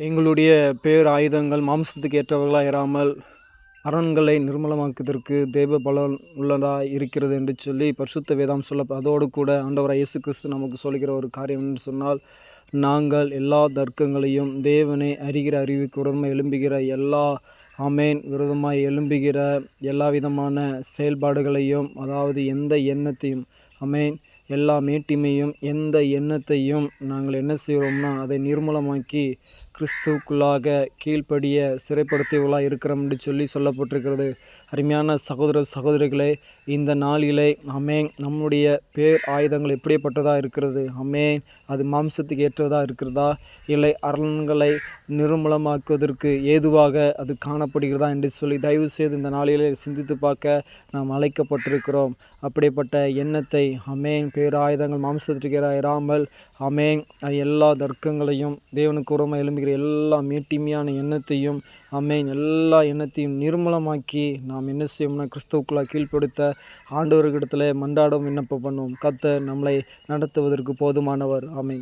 எங்களுடைய பேர் ஆயுதங்கள் மாம்சத்துக்கு ஏற்றவர்களாக இராமல் அரண்களை நிர்மலமாக்குவதற்கு தேவ பலன் உள்ளதாக இருக்கிறது என்று சொல்லி பரிசுத்த வேதாம் சொல்ல அதோடு கூட ஆண்டவர் இயேசு கிறிஸ்து நமக்கு சொல்கிற ஒரு காரியம் என்று சொன்னால் நாங்கள் எல்லா தர்க்கங்களையும் தேவனை அறிகிற அறிவுக்கு உடமை எழும்புகிற எல்லா அமேன் விரோதமாய் எழும்புகிற எல்லா விதமான செயல்பாடுகளையும் அதாவது எந்த எண்ணத்தையும் அமேன் எல்லா மேட்டிமையும் எந்த எண்ணத்தையும் நாங்கள் என்ன செய்கிறோம்னா அதை நிர்மூலமாக்கி கிறிஸ்துவுக்குள்ளாக கீழ்ப்படிய சிறைப்படுத்தியவர்களாக இருக்கிறோம் என்று சொல்லி சொல்லப்பட்டிருக்கிறது. அருமையான சகோதர சகோதரிகளே இந்த நாளிலே அமேன் நம்முடைய பேர் ஆயுதங்கள் எப்படிப்பட்டதாக இருக்கிறது? அமேன் அது மாம்சத்துக்கு ஏற்றதாக இருக்கிறதா? இல்லை அரண்களை நிர்மூலமாக்குவதற்கு ஏதுவாக அது காணப்படுகிறதா என்று சொல்லி தயவு செய்து இந்த நாளிலே சிந்தித்து பார்க்க நாம் அழைக்கப்பட்டிருக்கிறோம். அப்படிப்பட்ட எண்ணத்தை அமேன் பேராயுதங்கள் மாம்சத்திற்கு இராமல். அமேன் எல்லா தர்க்கங்களையும் தேவனுக்கு உரமாக எழும்புகிற எல்லா மேட்டிமையான எண்ணத்தையும் அமேன் எல்லா எண்ணத்தையும் நிர்மலமாக்கி நாம் என்ன செய்யணும்னா கிறிஸ்துவுக்குள்ளாக கீழ்ப்படுத்த ஆண்டவர்களிடத்தில் மன்றாடம் விண்ணப்பம் பண்ணுவோம். கத்த நம்மளை நடத்துவதற்கு போதுமானவர். அமேன்